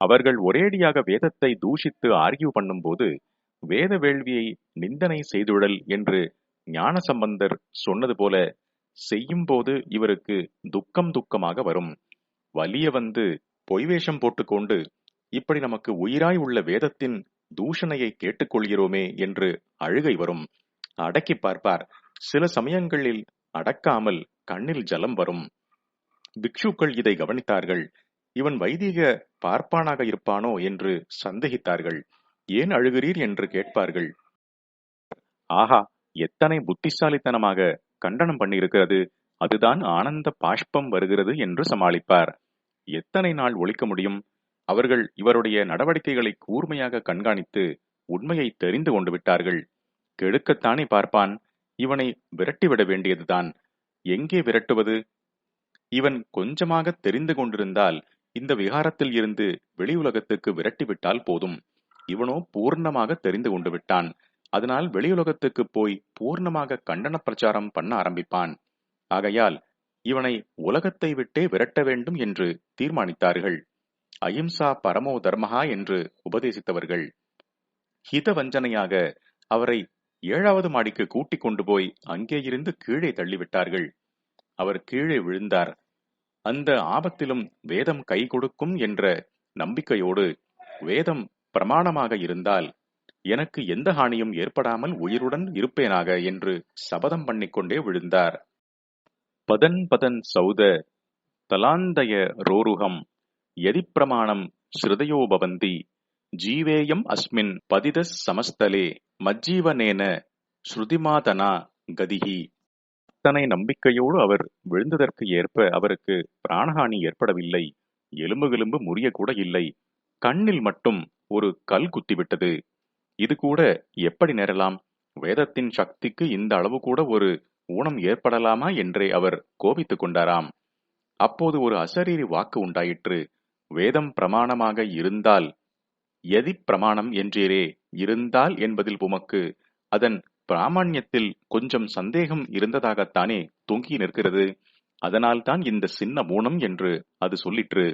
அவர்கள் ஒரேடியாக வேதத்தை தூஷித்து ஆர்கியூ பண்ணும்போது வேத வேள்வியை நிந்தனை செய்துழல் என்று ஞானசம்பந்தர் சொன்னது போல செய்யும் போது இவருக்கு துக்கம் துக்கமாக வரும். வலிய வந்து பொய்வேஷம் போட்டுக்கொண்டு இப்படி நமக்கு உயிராய் உள்ள வேதத்தின் தூஷணையை கேட்டுக்கொள்கிறோமே என்று அழுகை வரும். அடக்கி பார்ப்பார். சில சமயங்களில் அடக்காமல் கண்ணில் ஜலம் வரும். பிக்ஷுக்கள் இதை கவனித்தார்கள். இவன் வைதிக பார்ப்பானாக இருப்பானோ என்று சந்தேகித்தார்கள். ஏன் அழுகிறீர் என்று கேட்பார்கள். ஆஹா எத்தனை புத்திசாலித்தனமாக கண்டனம் பண்ணியிருக்கிறது. அதுதான் ஆனந்த பாஷ்பம் வருகிறது என்று சமாளிப்பார். எத்தனை நாள் ஒழிக்க முடியும்? அவர்கள் இவருடைய நடவடிக்கைகளை கூர்மையாக கண்காணித்து உண்மையை தெரிந்து கொண்டு விட்டார்கள். கெடுக்கத்தானே பார்ப்பான். இவனை விரட்டிவிட வேண்டியதுதான். எங்கே விரட்டுவது? இவன் கொஞ்சமாக தெரிந்து கொண்டிருந்தால் இந்த விகாரத்தில் இருந்து வெளி உலகத்துக்கு விரட்டிவிட்டால் போதும். இவனோ பூர்ணமாக தெரிந்து கொண்டு விட்டான். அதனால் வெளியுலகத்துக்கு போய் பூர்ணமாக கண்டன பிரச்சாரம் பண்ண ஆரம்பிப்பான். ஆகையால் இவனை உலகத்தை விட்டே விரட்ட வேண்டும் என்று தீர்மானித்தார்கள். அஹிம்சா பரமோ தர்மஹா என்று உபதேசித்தவர்கள். ஹித வஞ்சனையாக அவரை ஏழாவது மாடிக்கு கூட்டிக் கொண்டு போய் அங்கே இருந்து கீழே தள்ளிவிட்டார்கள். அவர் கீழே விழுந்தார். அந்த ஆபத்திலும் வேதம் கை கொடுக்கும் என்ற நம்பிக்கையோடு வேதம் பிரமாணமாக இருந்தால் எனக்கு எந்த ஹானியும் ஏற்படாமல் உயிருடன் இருப்பேனாக என்று சபதம் பண்ணிக்கொண்டே விழுந்தார். பதன் பதன் சௌத தலாந்தய ரோருகம் எதிப்பிரமாணம் ஸ்ருதயோபவந்தி ஜீவேயம் அஸ்மின் பதித சமஸ்தலே மஜ்ஜீவனேன ஸ்ருதிமாதனா கதிகி அத்தனை நம்பிக்கையோடு அவர் விழுந்ததற்கு ஏற்ப அவருக்கு பிராணஹானி ஏற்படவில்லை. எலும்பு எலும்பு முறிய கூட இல்லை. கண்ணில் மட்டும் ஒரு கல் குத்திவிட்டது. இது கூட எப்படி நேரலாம்? வேதத்தின் சக்திக்கு இந்த அளவு கூட ஒரு ஊனம் ஏற்படலாமா என்றே அவர் கோபித்துக் கொண்டாராம். அப்போது ஒரு அசரீரி வாக்கு உண்டாயிற்று. வேதம் பிரமாணமாக இருந்தால் எதி பிரமாணம் என்றீரே? இருந்தால் என்பதில் உமக்கு அதன் பிராமணியத்தில் கொஞ்சம் சந்தேகம் இருந்ததாகத்தானே தொங்கி நிற்கிறது. அதனால்தான் இந்த சின்ன மூனம் என்று அது சொல்லிற்று.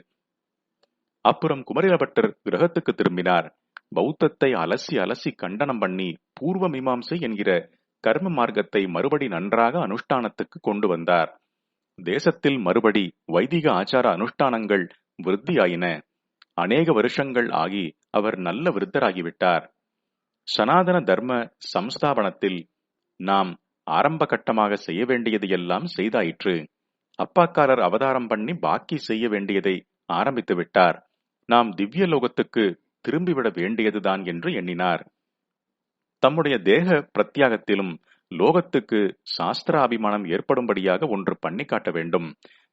அப்புறம் குமரிலபட்டர் கிரகத்துக்கு திரும்பினார். பௌத்தத்தை அலசி அலசி கண்டனம் பண்ணி பூர்வ மீமாம்சை என்கிற கர்ம மார்க்கத்தை மறுபடி நன்றாக அனுஷ்டானத்துக்கு கொண்டு வந்தார். தேசத்தில் மறுபடி வைதிக ஆச்சார அனுஷ்டானங்கள் விருத்தியாயின. அநேக வருஷங்கள் ஆகி அவர் நல்ல விருத்தராகிவிட்டார். சனாதன தர்ம சம்ஸ்தாபனத்தில் நாம் ஆரம்ப கட்டமாக செய்ய வேண்டியது எல்லாம் செய்தாயிற்று. அப்பாக்காரர் அவதாரம் பண்ணி பாக்கி செய்ய வேண்டியதை ஆரம்பித்து விட்டார். நாம் திவ்ய லோகத்துக்கு திரும்பிவிட வேண்டியதுதான் என்று எண்ணினார். தம்முடைய தேக பிரத்யாகத்திலும் லோகத்துக்கு சாஸ்திர அபிமானம் ஏற்படும்படியாக ஒன்று பண்ணி காட்ட வேண்டும்.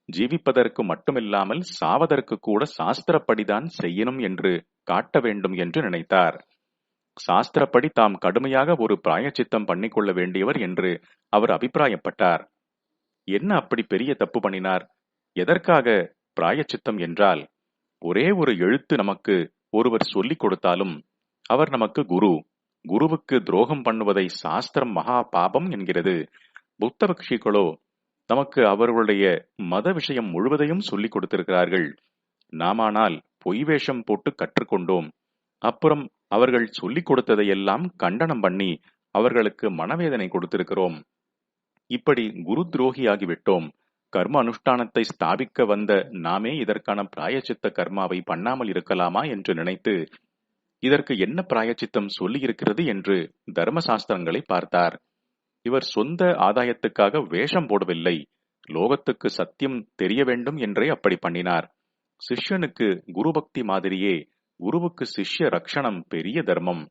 ஜீவிப்பதற்கு மட்டுமில்லாமல் சாவதற்கு கூட சாஸ்திரப்படிதான் செய்யணும் என்று காட்ட வேண்டும் என்று நினைத்தார். சாஸ்திரப்படி தாம் கடுமையாக ஒரு பிராயச்சித்தம் பண்ணிக்கொள்ள வேண்டியவர் என்று அவர் அபிப்பிராயப்பட்டார். என்ன அப்படி பெரிய தப்பு பண்ணினார்? எதற்காக பிராயச்சித்தம் என்றால் ஒரே ஒரு எழுத்து நமக்கு ஒருவர் சொல்லிக் கொடுத்தாலும் அவர் நமக்கு குரு குருவுக்கு துரோகம் பண்ணுவதை சாஸ்திரம் மகா பாபம் என்கிறது. புத்த பக்ஷிகளோ நமக்கு அவர்களுடைய மத விஷயம் முழுவதையும் சொல்லிக் கொடுத்திருக்கிறார்கள். நாமானால் பொய் வேஷம் போட்டு கற்றுக்கொண்டோம். அப்புறம் அவர்கள் சொல்லிக் கொடுத்ததையெல்லாம் கண்டனம் பண்ணி அவர்களுக்கு மனவேதனை கொடுத்திருக்கிறோம். இப்படி குரு துரோகியாகிவிட்டோம். கர்ம அனுஷ்டானத்தை ஸ்தாபிக்க வந்த நாமே இதற்கான பிராயச்சித்த கர்மாவை பண்ணாமல் இருக்கலாமா என்று நினைத்து இதற்கு என்ன பிராயச்சித்தம் சொல்லியிருக்கிறது என்று தர்மசாஸ்திரங்களை பார்த்தார். இவர் சொந்த ஆதாயத்துக்காக வேஷம் போடவில்லை. லோகத்துக்கு சத்தியம் தெரிய வேண்டும் என்றே அப்படி பண்ணினார். சிஷ்யனுக்கு குருபக்தி மாதிரியே குருவுக்கு சிஷ்ய ரக்ஷணம் பெரிய தர்மம்.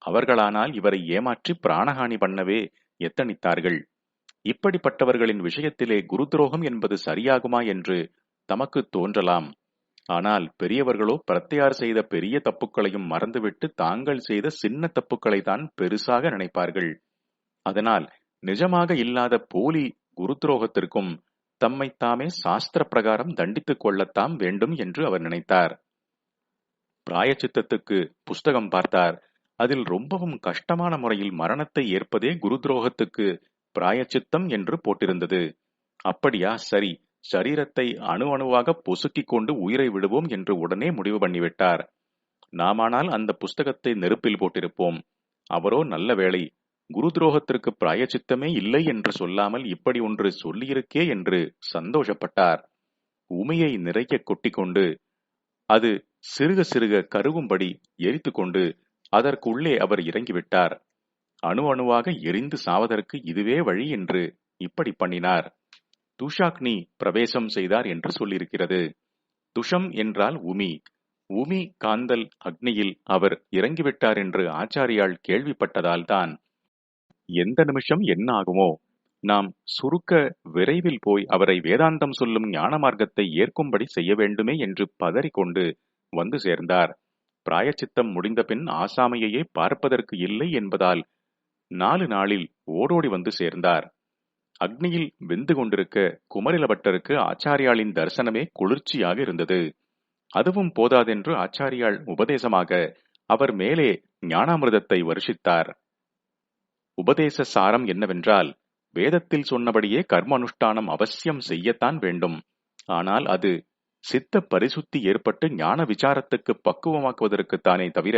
அவர்களானால் இவரை ஏமாற்றி பிராணஹானி பண்ணவே எத்தனித்தார்கள்? இப்படிப்பட்டவர்களின் விஷயத்திலே குரு துரோகம் என்பது சரியாகுமா என்று தமக்கு தோன்றலாம். ஆனால் பெரியவர்களோ பிரத்தையார் செய்த பெரிய தப்புக்களையும் மறந்துவிட்டு தாங்கள் செய்த சின்ன தப்புக்களை தான் பெருசாக நினைப்பார்கள். அதனால் நிஜமாக இல்லாத போலி குரு துரோகத்திற்கும் தம்மைத்தாமே தாமே சாஸ்திர பிரகாரம் தண்டித்துக் கொள்ளத்தாம் வேண்டும் என்று அவர் நினைத்தார். பிராயச்சித்தத்துக்கு புஸ்தகம் பார்த்தார். அதில் ரொம்பவும் கஷ்டமான முறையில் மரணத்தை ஏற்பதே குரு துரோகத்துக்கு பிராயச்சித்தம் என்று போட்டிருந்தது. அப்படியா? சரி. சரீரத்தை அணு அணுவாக பொசுக்கிக் கொண்டு உயிரை விடுவோம் என்று உடனே முடிவு பண்ணிவிட்டார். நாமானால் அந்த புஸ்தகத்தை நெருப்பில் போட்டிருப்போம். அவரோ நல்ல வேளை. குரு துரோகத்திற்கு பிராயச்சித்தமே இல்லை என்று சொல்லாமல் இப்படி ஒன்று சொல்லியிருக்கே என்று சந்தோஷப்பட்டார். உமையை நிறைய கொட்டிக்கொண்டு அது சிறுக சிறுக கருவும்படி எரித்து கொண்டு அதற்குள்ளே அவர் இறங்கிவிட்டார். அணு அணுவாக எரிந்து சாவதற்கு இதுவே வழி என்று இப்படி பண்ணினார். துஷாக்னி பிரவேசம் செய்தார் என்று சொல்லியிருக்கிறது. துஷம் என்றால் உமி. உமி காந்தல் அக்னியில் அவர் இறங்கிவிட்டார் என்று ஆச்சாரியால் கேள்விப்பட்டதால் தான். எந்த நிமிஷம் என்ன ஆகுமோ? நாம் சுருக்க விரைவில் போய் அவரை வேதாந்தம் சொல்லும் ஞான மார்க்கத்தை ஏற்கும்படி செய்ய வேண்டுமே என்று பதறிக்கொண்டு வந்து சேர்ந்தார். பிராயச்சித்தம் முடிந்தபின் ஆசாமியையே ஆசாமையையே பார்ப்பதற்கு இல்லை என்பதால் நாலு நாளில் ஓடோடி வந்து சேர்ந்தார். அக்னியில் வெந்து கொண்டிருக்க குமரிலபட்டருக்கு ஆச்சாரியாளின் தரிசனமே குளிர்ச்சியாக இருந்தது. அதுவும் போதாதென்று ஆச்சாரியாள் உபதேசமாக அவர் மேலே ஞானாமிர்தத்தை வருஷித்தார். உபதேச சாரம் என்னவென்றால் வேதத்தில் சொன்னபடியே கர்ம அனுஷ்டானம் அவசியம் செய்யத்தான் வேண்டும். ஆனால் அது சித்த பரிசுத்தி ஏற்பட்டு ஞான விசாரத்துக்கு பக்குவமாக்குவதற்குத்தானே தவிர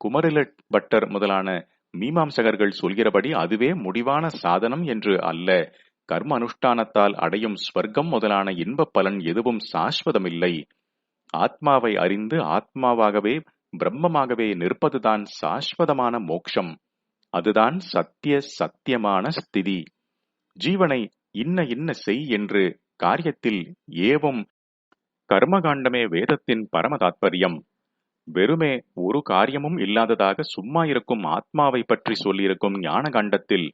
குமரில பட்டர் முதலான மீமாம்சகர்கள் சொல்கிறபடி அதுவே முடிவான சாதனம் என்று அல்ல. கர்ம அனுஷ்டானத்தால் அடையும் ஸ்வர்க்கம் முதலான இன்ப பலன் எதுவும் சாஸ்வதமில்லை. ஆத்மாவை அறிந்து ஆத்மாவாகவே பிரம்மமாகவே நிற்பதுதான் சாஸ்வதமான மோக்ஷம். அதுதான் சத்திய சத்தியமான ஸ்திதி. ஜீவனை இன்ன இன்ன செய் என்று காரியத்தில் ஏவும் கர்மகாண்டமே வேதத்தின் பரம தாத்பரியம். வெறுமே ஒரு காரியமும் இல்லாததாக சும்மா இருக்கும் ஆத்மாவை பற்றி சொல்லியிருக்கும் ஞான காண்டத்தில்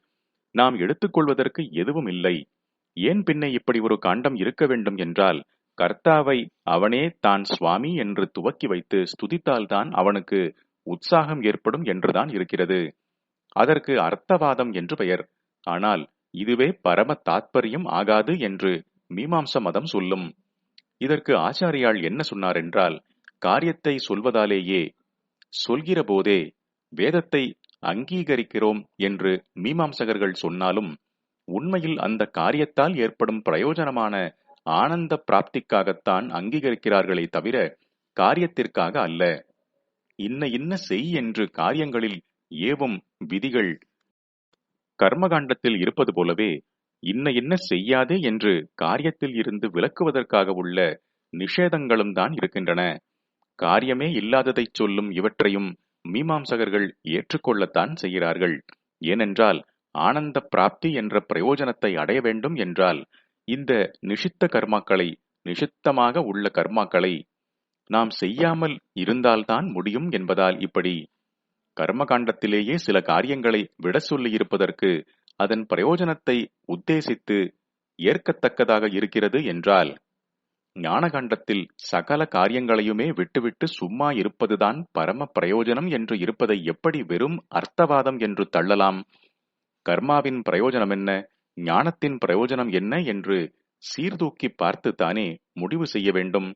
நாம் எடுத்துக்கொள்வதற்கு எதுவும் இல்லை. ஏன் பின்னே இப்படி ஒரு காண்டம் இருக்க வேண்டும் என்றால் கர்த்தாவை அவனே தான் சுவாமி என்று துவக்கி வைத்து ஸ்துதித்தால்தான் அவனுக்கு உற்சாகம் ஏற்படும் என்றுதான் இருக்கிறது. அதற்கு அர்த்தவாதம் என்று பெயர். ஆனால் இதுவே பரம தாத்பரியம் ஆகாது என்று மீமாம்ச மதம் சொல்லும். இதற்கு ஆச்சாரியால் என்ன சொன்னார் என்றால் காரியத்தை சொல்வதாலேயே சொல்கிற போதே வேதத்தை அங்கீகரிக்கிறோம் என்று மீமாம்சகர்கள் சொன்னாலும் உண்மையில் அந்த காரியத்தால் ஏற்படும் பிரயோஜனமான ஆனந்த பிராப்திக்காகத்தான் அங்கீகரிக்கிறார்களே தவிர காரியத்திற்காக அல்ல. இன்ன இன்ன செய் என்று காரியங்களில் ஏவும் விதிகள் கர்மகாண்டத்தில் இருப்பது போலவே இன்ன என்ன செய்யாதே என்று காரியத்தில் இருந்து விலக்குவதற்காக உள்ள நிஷேதங்களும் தான் இருக்கின்றன. காரியமே இல்லாததைச் சொல்லும் இவற்றையும் மீமாம்சகர்கள் ஏற்றுக்கொள்ளத்தான் செய்கிறார்கள். ஏனென்றால் ஆனந்த பிராப்தி என்ற பிரயோஜனத்தை அடைய வேண்டும் என்றால் இந்த நிஷித்த கர்மாக்களை நிஷித்தமாக உள்ள கர்மாக்களை நாம் செய்யாமல் இருந்தால்தான் முடியும் என்பதால் இப்படி கர்மகாண்டத்திலேயே சில காரியங்களை விட சொல்லியிருப்பதற்கு அதன் பிரயோஜனத்தை உத்தேசித்து ஏற்கத்தக்கதாக இருக்கிறது என்றால் ஞானகண்டத்தில் சகல காரியங்களையுமே விட்டுவிட்டு சும்மா இருப்பதுதான் பரம பிரயோஜனம் என்று இருப்பதை எப்படி வெறும் அர்த்தவாதம் என்று தள்ளலாம்? கர்மாவின் பிரயோஜனம் என்ன? ஞானத்தின் பிரயோஜனம் என்ன என்று சீர்தூக்கி பார்த்துத்தானே முடிவு செய்ய வேண்டும்.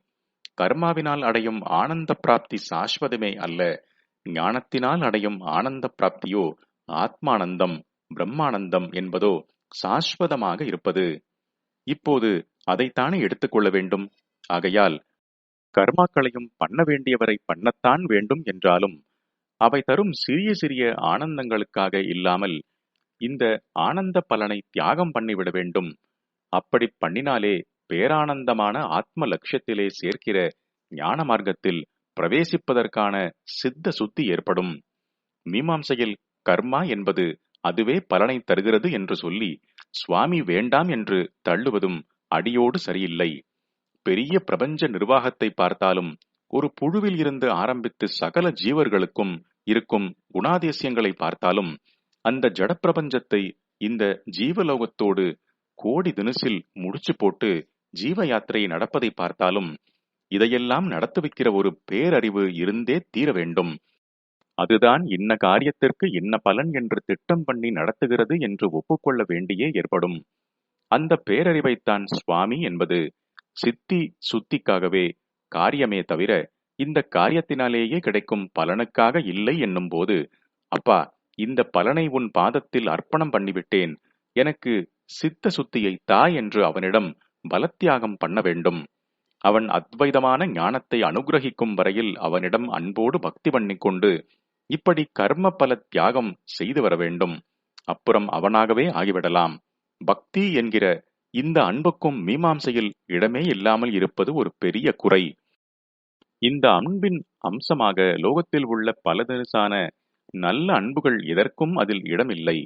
கர்மாவினால் அடையும் ஆனந்த பிராப்தி சாஸ்வதமே அல்ல ஞானத்தினால் அடையும் ஆனந்த பிராப்தியோ ஆத்மானந்தம். பிரம்மானந்தம் என்பதோ சாஸ்வதமாக இருப்பது? இப்போது அதைத்தானே எடுத்துக்கொள்ள வேண்டும்? ஆகையால் கர்மாக்களையும் பண்ண வேண்டியவரை பண்ணத்தான் வேண்டும் என்றாலும் அவை தரும் சிறிய சிறிய ஆனந்தங்களுக்காக இல்லாமல் இந்த ஆனந்த பலனை தியாகம் பண்ணிவிட வேண்டும். அப்படி பண்ணினாலே பேரானந்தமான ஆத்ம லட்சியத்திலே சேர்க்கிற ஞான மார்க்கத்தில் பிரவேசிப்பதற்கான சித்த சுத்தி ஏற்படும். மீமாம்சையில் கர்மா என்பது அதுவே பலனை தருகிறது என்று சொல்லி சுவாமி வேண்டாம் என்று தள்ளுவதும் அடியோடு சரியில்லை. பெரிய பிரபஞ்ச நிர்வாகத்தை பார்த்தாலும் ஒரு புழுவில் இருந்து ஆரம்பித்து சகல ஜீவர்களுக்கும் இருக்கும் குணாதிசயங்களை பார்த்தாலும் அந்த ஜடப்பிரபஞ்சத்தை இந்த ஜீவலோகத்தோடு கோடி தினசில் முடிச்சு போட்டு ஜீவ யாத்திரை நடப்பதை பார்த்தாலும் இதையெல்லாம் நடத்து வைக்கிற ஒரு பேரறிவு இருந்தே தீர வேண்டும். அதுதான் இன்ன காரியத்திற்கு இன்ன பலன் என்று திட்டம் பண்ணி நடத்துகிறது என்று ஒப்புக்கொள்ள வேண்டியே ஏற்படும். அந்த பேரறிவைத்தான் சுவாமி என்பது சித்தி சுத்திக்காகவே காரியமே தவிர இந்த காரியத்தினாலேயே கிடைக்கும் பலனுக்காக இல்லை என்னும் போது அப்பா இந்த பலனை உன் பாதத்தில் அர்ப்பணம் பண்ணிவிட்டேன். எனக்கு சித்த சுத்தியை தா என்று அவனிடம் பலத்தியாகம் பண்ண வேண்டும். அவன் அத்வைதமான ஞானத்தை அனுகிரகிக்கும் வரையில் அவனிடம் அன்போடு பக்தி பண்ணிக்கொண்டு இப்படி கர்ம பல தியாகம் செய்து வர வேண்டும். அப்புறம் அவனாகவே ஆகிவிடலாம். பக்தி என்கிற இந்த அன்புக்கும் மீமாம்சையில் இடமே இல்லாமல் இருப்பது ஒரு பெரிய குறை. இந்த அன்பின் அம்சமாக லோகத்தில் உள்ள பலதரசான நல்ல அன்புகள் எதற்கும் அதில் இடமில்லை.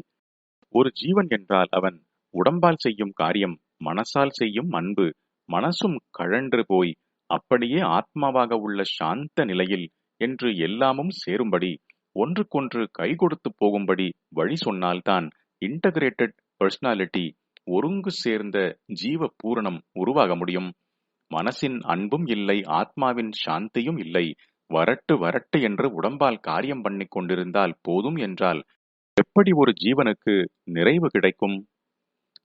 ஒரு ஜீவன் என்றால் அவன் உடம்பால் செய்யும் காரியம் மனசால் செய்யும் அன்பு மனசும் கழன்று போய் அப்படியே ஆத்மாவாக உள்ள சாந்த நிலையில் என்று எல்லாமும் சேரும்படி ஒன்றுக்கொன்று கை கொடுத்து போகும்படி வழி சொன்னால்தான் இன்டகிரேட்டட் பர்சனாலிட்டி ஒருங்கு சேர்ந்த ஜீவ பூரணம் உருவாக முடியும். மனசின் அன்பும் இல்லை ஆத்மாவின் சாந்தியும் இல்லை. வரட்டு வரட்டு என்று உடம்பால் காரியம் பண்ணி கொண்டிருந்தால் போதும் என்றால் எப்படி ஒரு ஜீவனுக்கு நிறைவு கிடைக்கும்?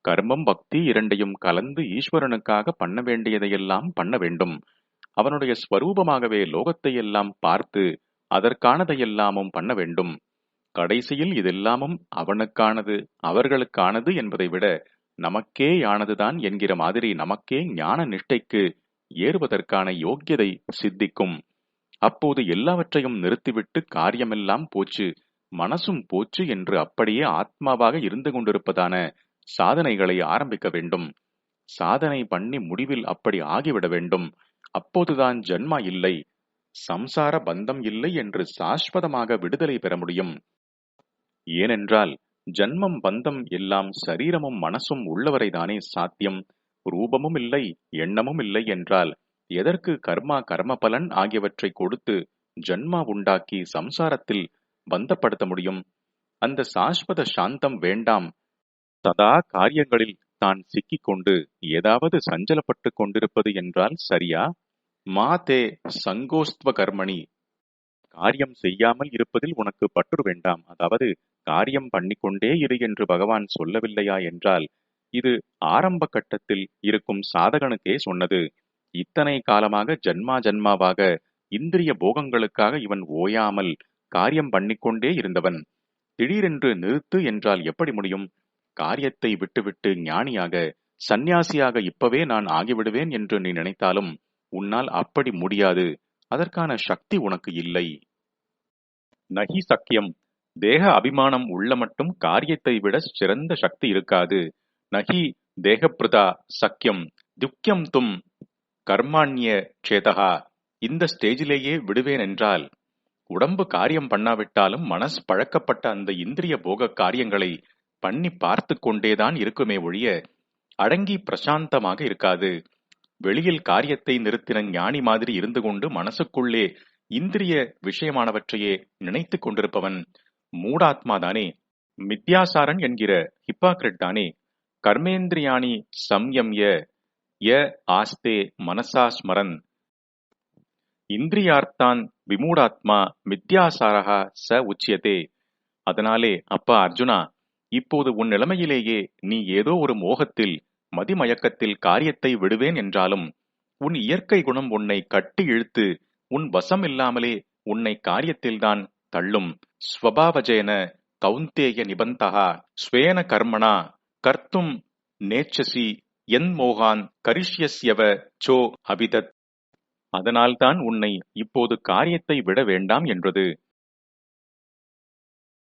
கர்மம் பக்தி இரண்டையும் கலந்து ஈஸ்வரனுக்காக பண்ண வேண்டியதையெல்லாம் பண்ண வேண்டும். அவனுடைய ஸ்வரூபமாகவே லோகத்தை எல்லாம் பார்த்து அதற்கானதையெல்லாமும் பண்ண வேண்டும். கடைசியில் இதெல்லாமும் அவனுக்கானது அவர்களுக்கானது என்பதை விட நமக்கேயானதுதான் என்கிற மாதிரி நமக்கே ஞான நிஷ்டைக்கு ஏறுவதற்கான யோக்கியதை சித்திக்கும். அப்போது எல்லாவற்றையும் நிறுத்திவிட்டு காரியமெல்லாம் போச்சு மனசும் போச்சு என்று அப்படியே ஆத்மாவாக இருந்து கொண்டிருப்பதான சாதனைகளை ஆரம்பிக்க வேண்டும். சாதனை பண்ணி முடிவில் அப்படி ஆகிவிட வேண்டும். அப்போதுதான் ஜன்மா இல்லை சம்சார பந்தம் இல்லை என்று சாஸ்வதமாக விடுதலை பெற முடியும். ஏனென்றால் ஜன்மம் பந்தம் எல்லாம் சரீரமும் மனசும் உள்ளவரைதானே சாத்தியம். ரூபமும் இல்லை எண்ணமும் இல்லை என்றால் எதற்கு கர்மா கர்ம பலன் ஆகியவற்றை கொடுத்து ஜன்மா உண்டாக்கி சம்சாரத்தில் பந்தப்படுத்த முடியும்? அந்த சாஸ்வத சாந்தம் வேண்டாம். சதா காரியங்களில் தான் சிக்கிக்கொண்டு ஏதாவது சஞ்சலப்பட்டு கொண்டிருப்பது என்றால் சரியா? மாதே சங்கோஸ்துவ கர்மணி காரியம் செய்யாமல் இருப்பதில் உனக்கு பற்று வேண்டாம். அதாவது காரியம் பண்ணிக்கொண்டே இரு என்று பகவான் சொல்லவில்லையா என்றால் இது ஆரம்ப கட்டத்தில் இருக்கும் சாதகனுக்கே சொன்னது. இத்தனை காலமாக ஜன்மா ஜன்மாவாக இந்திரிய போகங்களுக்காக இவன் ஓயாமல் காரியம் பண்ணிக்கொண்டே இருந்தவன். திடீரென்று நிறுத்து என்றால் எப்படி முடியும்? காரியத்தை விட்டுவிட்டு ஞானியாக சந்நியாசியாக இப்பவே நான் ஆகிவிடுவேன் என்று நீ நினைத்தாலும் உன்னால் அப்படி முடியாது. அதற்கான சக்தி உனக்கு இல்லை. நகி சக்கியம். தேக அபிமானம் உள்ள மட்டும் காரியத்தை விட சிறந்த சக்தி இருக்காது. நகி தேகப்பிரதா சக்கியம். துக்கியம் தும் கர்மாண்ய சேதகா. இந்த ஸ்டேஜிலேயே விடுவேன் என்றால் உடம்பு காரியம் பண்ணாவிட்டாலும் மனஸ் பழக்கப்பட்ட அந்த இந்திரிய போக காரியங்களை பண்ணி பார்த்து கொண்டேதான் இருக்குமே ஒழிய அடங்கி பிரசாந்தமாக இருக்காது. வெளியில் காரியத்தை நிறுத்தின ஞானி மாதிரி இருந்து கொண்டு மனசுக்குள்ளே இந்திரிய விஷயமானவற்றையே நினைத்து கொண்டிருப்பவன் மூடாத்மாதானே மித்யாசாரன் என்கிற ஹிப்பாக்ரெட் தானே. கர்மேந்திரியாணி சம்யம்ய ய ஆஸ்தே மனசா ஸ்மரன். இந்திரியார்த்தான் விமூடாத்மா மித்யாசாரகா ச உச்சியதே. அதனாலே அப்பா அர்ஜுனா இப்போது உன் நிலைமையிலேயே நீ ஏதோ ஒரு மோகத்தில் மதிமயக்கத்தில் காரியத்தை விடுவேன் என்றாலும் உன் இயற்கை குணம் உன்னை கட்டி இழுத்து உன் வசம் இல்லாமலே உன்னை காரியத்தில்தான் தள்ளும். ஸ்வபாவஜேன கௌந்தேய நிபந்தகா ஸ்வேன கர்மணா கர்த்தும் நேச்சசி என் மோகான் கரிஷ்யஸ்யவ சோ அபிதத். அதனால்தான் உன்னை இப்போது காரியத்தை விட வேண்டாம் என்றது.